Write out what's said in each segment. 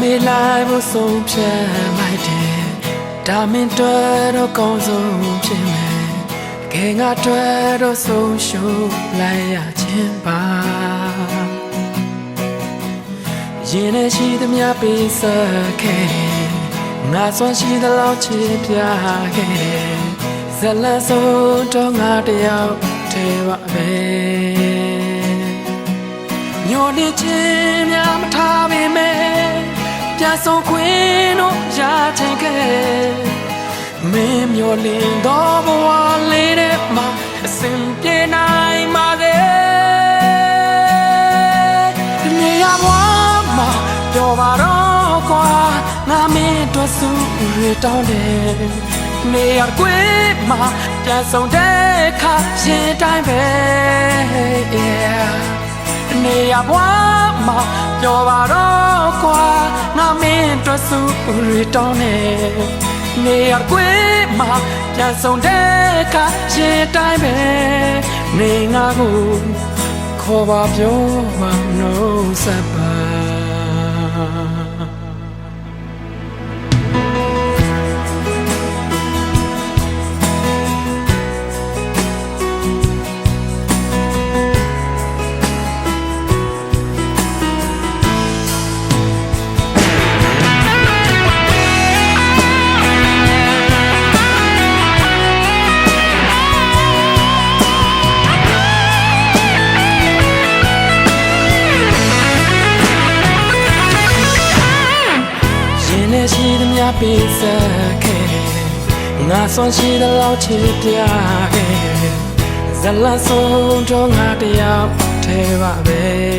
မေးလိုက်ဖို့ဆုံးဖြတ်လိုက်တယ်ဒါမင်းတွေ့တော့ကောင်းဆုံးဖြစ်မယ်ကဲငါတွေ့တော့ဆုံးရှုံးလိုက်ရခြင်းပါရင်နဲ့ရှိသမျှပေးဆက်ခဲ့တယ်ငါစွမ်းရှိသလောက်ချစ်ပြခဲ့တယ်ဇလန်ဆုံးတော့ငါတယောက်တည်းပါပဲ ညိုနေခြင်းများမထားပေမဲ့ပြန်ဆုံးခွင့်တော့ရချင်ခဲ့မင်းမျောလင်းတော့ဘဝလေးတဲ့မှာအစဉ်ပြေနိုင်ပါစေဒီနေရာဘဝမှာပြောပါတော့ကွာငါမင်းတို့စုရတောင်းတယ်နေရာကွေးမှာပြန်ဆုံးတဲ့ခါရှင်တိုင်းပဲ yeah နေရဘွားမှာပြောပါတော့ကွာငါမင်းတို့စုရီတောင်းနေနေရကွေးမှာပြန်ဆုံးတဲ့အခါရှင်းတိုင်းပဲနေငါကိုခေါ်ပါပြောပါနှုတ်ဆက်ပါ ပေးဆက်ခဲ့ငါဆွမ်းရှိသလောက်ချစ်ပြခဲ့ဇလန်ဆုံးတော့ငါတယောက်ထဲပါပဲ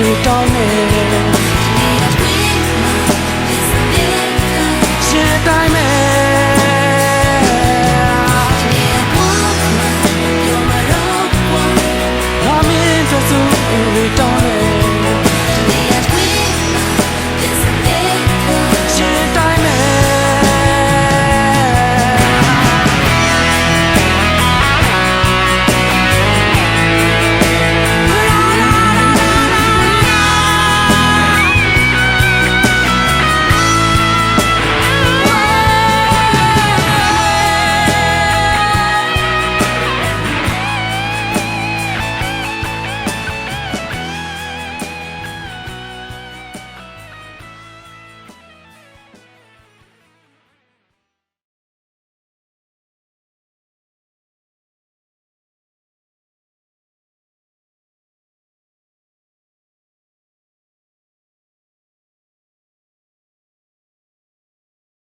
you don't need